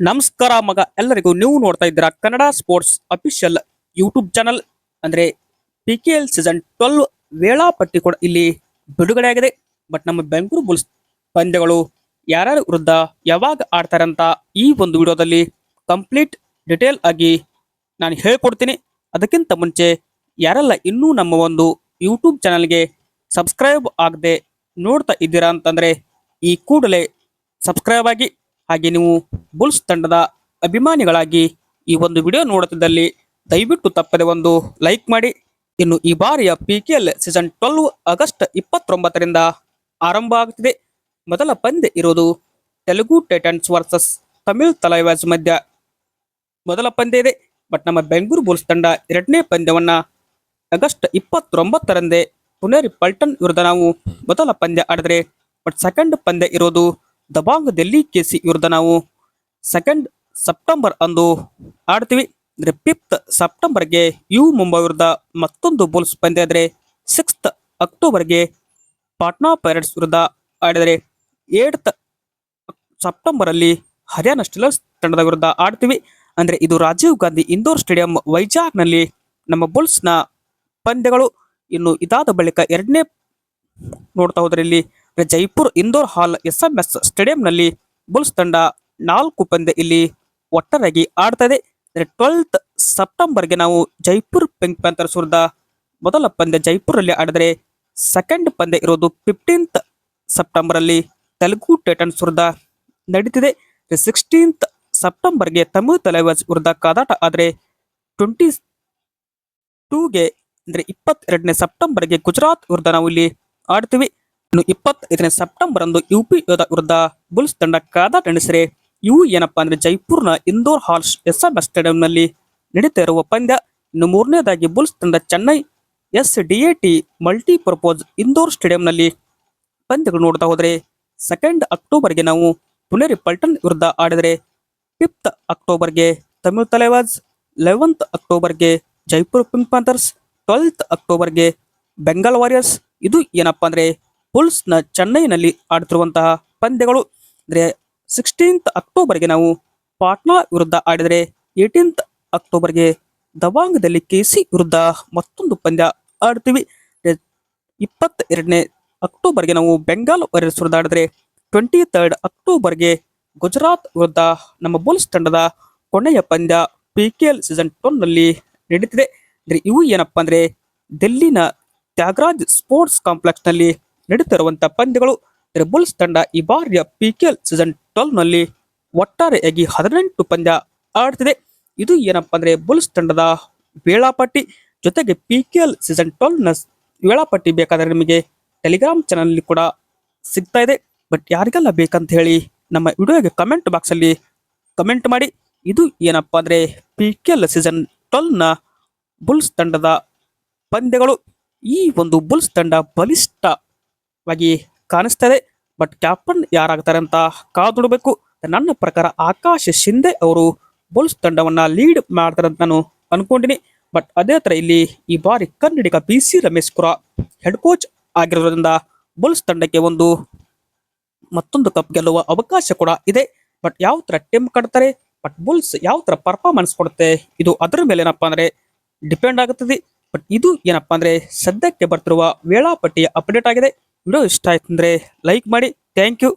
ನಮಸ್ಕಾರ ಮಗ, ಎಲ್ಲರಿಗೂ ನೀವು ನೋಡ್ತಾ ಇದ್ದೀರಾ Kannada sports official YouTube channel. ಅಂದ್ರೆ P K L season twelve ವೇಳಾಪಟ್ಟಿ ಕೂಡ ಇಲ್ಲಿ ಬಿಡುಗಡೆ ಆಗಿದೆ. ಬಟ್ ನಮ್ಮ ಬೆಂಗಳೂರು ಬುಲ್ಸ್ ಪಂದ್ಯಗಳು ಯಾರ್ಯಾರ ವಿರುದ್ಧ ಯಾವಾಗ ಆಡ್ತಾರೆ ಅಂತ ಈ ಒಂದು ವಿಡಿಯೋದಲ್ಲಿ ಕಂಪ್ಲೀಟ್ ಡಿಟೇಲ್ ಆಗಿ ನಾನು ಹೇಳ್ಕೊಡ್ತೀನಿ. ಅದಕ್ಕಿಂತ ಮುಂಚೆ ಯಾರೆಲ್ಲ ಇನ್ನೂ ನಮ್ಮ ಒಂದು ಯೂಟ್ಯೂಬ್ ಚಾನಲ್ಗೆ ಸಬ್ಸ್ಕ್ರೈಬ್ ಆಗದೆ ನೋಡ್ತಾ ಇದ್ದೀರಾ ಅಂತಂದ್ರೆ ಈ ಕೂಡಲೇ ಸಬ್ಸ್ಕ್ರೈಬ್ ಆಗಿ ಹಾಗೆ ನೀವು ಬುಲ್ಸ್ ತಂಡದ ಅಭಿಮಾನಿಗಳಾಗಿ ಈ ಒಂದು ವಿಡಿಯೋ ನೋಡುತ್ತಿದ್ದಲ್ಲಿ ದಯವಿಟ್ಟು ತಪ್ಪದೆ ಒಂದು ಲೈಕ್ ಮಾಡಿ. ಇನ್ನು ಈ ಬಾರಿಯ P K L season twelve August ಇಪ್ಪತ್ತೊಂಬತ್ತರಿಂದ ಆರಂಭ ಆಗುತ್ತಿದೆ ಮೊದಲ ಪಂದ್ಯ ಇರೋದು ತೆಲುಗು ಟೈಟನ್ಸ್ ವರ್ಸಸ್ ತಮಿಳ್ ತಲೈವಾಜ್ ಮಧ್ಯ. ಮೊದಲ ಪಂದ್ಯ ಇದೆ, ಬಟ್ ನಮ್ಮ ಬೆಂಗಳೂರು ಬುಲ್ಸ್ ತಂಡ ಎರಡನೇ ಪಂದ್ಯವನ್ನು ಆಗಸ್ಟ್ ಇಪ್ಪತ್ತೊಂಬತ್ತರಂದೇ ಪುನೇರಿ ಪಲ್ಟನ್ ವಿರುದ್ಧ ನಾವು ಮೊದಲ ಪಂದ್ಯ ಆಡಿದ್ರೆ, ಬಟ್ ಸೆಕೆಂಡ್ ಪಂದ್ಯ ಇರೋದು ದಬಾಂಗ್ ಡೆಲ್ಲಿ ಕೆಸಿ ವಿರುದ್ಧ ನಾವು ಸೆಕೆಂಡ್ ಸೆಪ್ಟೆಂಬರ್ ಅಂದು ಆಡ್ತೀವಿ. ಅಂದರೆ ಫಿಫ್ತ್ ಸೆಪ್ಟೆಂಬರ್ಗೆ ಯು ಮುಂಬೈ ವಿರುದ್ಧ ಮತ್ತೊಂದು ಬುಲ್ಸ್ ಪಂದ್ಯ ಆದರೆ ಸಿಕ್ಸ್ತ್ ಅಕ್ಟೋಬರ್ಗೆ ಪಾಟ್ನಾ ಪೈರಟ್ಸ್ ವಿರುದ್ಧ ಆಡಿದರೆ ಏಟ್ತ್ ಸೆಪ್ಟೆಂಬರಲ್ಲಿ ಹರಿಯಾಣ ಸ್ಟಿಲರ್ಸ್ ತಂಡದ ವಿರುದ್ಧ ಆಡ್ತೀವಿ. ಅಂದರೆ ಇದು ರಾಜೀವ್ ಗಾಂಧಿ ಇಂದೋರ್ ಸ್ಟೇಡಿಯಂ ವೈಜಾಗ್ನಲ್ಲಿ ನಮ್ಮ ಬುಲ್ಸ್ನ ಪಂದ್ಯಗಳು ಇನ್ನು ಇದಾದ ಬಳಿಕ ಎರಡನೇ ನೋಡ್ತಾ ಹೋದ್ರೆ ಇಲ್ಲಿ ಜೈಪುರ್ ಇಂದೋರ್ ಹಾಲ್ ಎಸ್ಎಂಎಸ್ ಸ್ಟೇಡಿಯಂನಲ್ಲಿ ಬುಲ್ಸ್ ತಂಡ ನಾಲ್ಕು ಪಂದ್ಯ ಇಲ್ಲಿ ಒಟ್ಟಾರೆಯಾಗಿ ಆಡ್ತದೆ ಟ್ವೆಲ್ತ್ ಸೆಪ್ಟೆಂಬರ್ಗೆ ನಾವು ಜೈಪುರ್ ಪಿಂಕ್ ಪ್ಯಾಂಥರ್ಸ್ ವಿರುದ್ಧ ಮೊದಲ ಪಂದ್ಯ ಜೈಪುರಲ್ಲಿ ಆಡಿದರೆ ಸೆಕೆಂಡ್ ಪಂದ್ಯ ಇರೋದು ಫಿಫ್ಟೀನ್ತ್ ಸೆಪ್ಟೆಂಬರ್ ಅಲ್ಲಿ ತೆಲುಗು ಟೈಟನ್ಸ್ ವಿರುದ್ಧ ನಡೀತಿದೆ. ಸಿಕ್ಸ್ಟೀನ್ತ್ ಸೆಪ್ಟೆಂಬರ್ಗೆ ತಮಿಳು ತಲೆವಾಜ್ ವಿರುದ್ಧ ಕಾದಾಟ ಆದರೆ ಟ್ವೆಂಟಿ ಟೂಗೆ ಅಂದರೆ ಇಪ್ಪತ್ತೆರಡನೇ ಸೆಪ್ಟೆಂಬರ್ಗೆ ಗುಜರಾತ್ ವಿರುದ್ಧ ನಾವು ಇಲ್ಲಿ ಆಡ್ತೀವಿ. ಇನ್ನು ಇಪ್ಪತ್ತೈದನೇ ಸೆಪ್ಟೆಂಬರ್ ಅಂದು ಯು ಪಿ ಯೋಧ ವಿರುದ್ಧ ಬುಲ್ಸ್ ತಂಡ ಕಾದಾಟ ನಡೆಸಿದರೆ ಇವು ಏನಪ್ಪಾ ಅಂದ್ರೆ ಜೈಪುರ್ನ indoor hall S M S ಸ್ಟೇಡಿಯಂನಲ್ಲಿ ನಡೀತಾ ಇರುವ ಪಂದ್ಯ. ಇನ್ನು ಮೂರನೇದಾಗಿ ಬುಲ್ಸ್ ತಂಡ Chennai S D A T multipurpose indoor ಸ್ಟೇಡಿಯಂನಲ್ಲಿ ಪಂದ್ಯಗಳು ನೋಡ್ತಾ ಹೋದರೆ, ಸೆಕೆಂಡ್ ಅಕ್ಟೋಬರ್ಗೆ ನಾವು ಪುನೇರಿ ಪಲ್ಟನ್ ವಿರುದ್ಧ ಆಡಿದರೆ, ಫಿಫ್ತ್ ಅಕ್ಟೋಬರ್ಗೆ ತಮಿಳು ತಲೆವಾಜ್, ಲೆವೆಂತ್ ಅಕ್ಟೋಬರ್ಗೆ ಜೈಪುರ್ ಪಿಂಕ್ ಪ್ಯಾಂಥರ್ಸ್, ಟ್ವೆಲ್ತ್ ಅಕ್ಟೋಬರ್ಗೆ ಬೆಂಗಾಲ್ ವಾರಿಯರ್ಸ್. ಇದು ಏನಪ್ಪಾ ಅಂದ್ರೆ ಬುಲ್ಸ್ನ ಚೆನ್ನೈನಲ್ಲಿ ಆಡ್ತಿರುವಂತಹ ಪಂದ್ಯಗಳು. ಅಂದರೆ ಸಿಕ್ಸ್ಟೀನ್ತ್ ಅಕ್ಟೋಬರ್ಗೆ ನಾವು ಪಾಟ್ನಾ ವಿರುದ್ಧ ಆಡಿದರೆ ಏಯ್ಟೀನ್ತ್ ಅಕ್ಟೋಬರ್ಗೆ ದವಾಂಗದಲ್ಲಿ ಕೆಸಿ ವಿರುದ್ಧ ಮತ್ತೊಂದು ಪಂದ್ಯ ಆಡ್ತೀವಿ ಇಪ್ಪತ್ತ ಎರಡನೇ ಅಕ್ಟೋಬರ್ಗೆ ನಾವು ಬೆಂಗಾಲ್ ವಾರಿಯರ್ಸ್ ವಿರುದ್ಧ ಆಡಿದರೆ ಟ್ವೆಂಟಿ ತರ್ಡ್ ಅಕ್ಟೋಬರ್ಗೆ ಗುಜರಾತ್ ವಿರುದ್ಧ ನಮ್ಮ ಬುಲ್ಸ್ ತಂಡದ ಕೊನೆಯ ಪಂದ್ಯ ಪಿ ಕೆ ಎಲ್ ಸೀಸನ್ ಟೊನ್ನಲ್ಲಿ ನಲ್ಲಿ ನಡೀತಿದೆ. ಅಂದರೆ ಇವು ಏನಪ್ಪ ಅಂದರೆ ದೆಲ್ಲಿನ ತ್ಯಾಗರಾಜ್ ಸ್ಪೋರ್ಟ್ಸ್ ಕಾಂಪ್ಲೆಕ್ಸ್ ನಡೀತಿರುವಂತ ಪಂದ್ಯಗಳು. ಬುಲ್ಸ್ ತಂಡ ಈ ಬಾರಿಯ ಪಿ ಕೆ ಎಲ್ ಸೀಸನ್ ಟ್ವೆಲ್ನಲ್ಲಿ ಒಟ್ಟಾರೆಯಾಗಿ ಹದಿನೆಂಟು ಪಂದ್ಯ ಆಡ್ತಿದೆ. ಇದು ಏನಪ್ಪಾ ಅಂದ್ರೆ ಬುಲ್ಸ್ ತಂಡದ ವೇಳಾಪಟ್ಟಿ. ಜೊತೆಗೆ ಪಿ ಕೆ ಎಲ್ ಸೀಸನ್ ಟ್ವೆಲ್ನ ವೇಳಾಪಟ್ಟಿ ಬೇಕಾದ್ರೆ ನಿಮಗೆ ಟೆಲಿಗ್ರಾಮ್ ಚಾನಲ್ ಕೂಡ ಸಿಗ್ತಾ ಇದೆ. ಬಟ್ ಯಾರಿಗೆಲ್ಲ ಬೇಕಂತ ಹೇಳಿ ನಮ್ಮ ವಿಡಿಯೋಗೆ ಕಮೆಂಟ್ ಬಾಕ್ಸ್ ಅಲ್ಲಿ ಕಮೆಂಟ್ ಮಾಡಿ. ಇದು ಏನಪ್ಪಾ ಅಂದ್ರೆ ಪಿ ಕೆ ಎಲ್ ಸೀಸನ್ ಟ್ವೆಲ್ನ ಬುಲ್ಸ್ ತಂಡದ ಪಂದ್ಯಗಳು. ಈ ಒಂದು ಬುಲ್ಸ್ ತಂಡ ಬಲಿಷ್ಠವಾಗಿ ಕಾಣಿಸ್ತಾ ಕಾಣಿಸ್ತದೆ. ಬಟ್ ಕ್ಯಾಪ್ಟನ್ ಯಾರಾಗ್ತಾರೆ ಅಂತ ಕಾದುಡಬೇಕು ನನ್ನ ಪ್ರಕಾರ ಆಕಾಶ್ ಶಿಂದೆ ಅವರು ಬುಲ್ಸ್ ತಂಡವನ್ನ ಲೀಡ್ ಮಾಡ್ತಾರೆ ಅಂತ ನಾನು ಅನ್ಕೊಂಡಿನಿ. ಬಟ್ ಅದೇ ತರ ಇಲ್ಲಿ ಈ ಬಾರಿ ಕನ್ನಡಿಗ ಬಿ ಸಿ ರಮೇಶ್ ಕುರ ಹೆಡ್ ಕೋಚ್ ಆಗಿರೋದ್ರಿಂದ ಬುಲ್ಸ್ ತಂಡಕ್ಕೆ ಒಂದು ಮತ್ತೊಂದು ಕಪ್ ಗೆಲ್ಲುವ ಅವಕಾಶ ಕೂಡ ಇದೆ. ಬಟ್ ಯಾವ ತರ ಟೀಮ್ ಕಟ್ತಾರೆ ಬಟ್ ಬುಲ್ಸ್ ಯಾವ ತರ ಪರ್ಫಾರ್ಮೆನ್ಸ್ ಕೊಡುತ್ತೆ, ಇದು ಅದರ ಮೇಲೆ ಏನಪ್ಪಾ ಅಂದ್ರೆ ಡಿಪೆಂಡ್ ಆಗುತ್ತದೆ. ಬಟ್ ಇದು ಏನಪ್ಪಾ ಅಂದ್ರೆ ಸದ್ಯಕ್ಕೆ ಬರ್ತಿರುವ ವೇಳಾಪಟ್ಟಿಯ ಅಪ್ಡೇಟ್ ಆಗಿದೆ. ವಿಡಿಯೋ ಇಷ್ಟ ಆಯ್ತು ಅಂದ್ರೆ ಲೈಕ್ ಮಾಡಿ ಥ್ಯಾಂಕ್ ಯು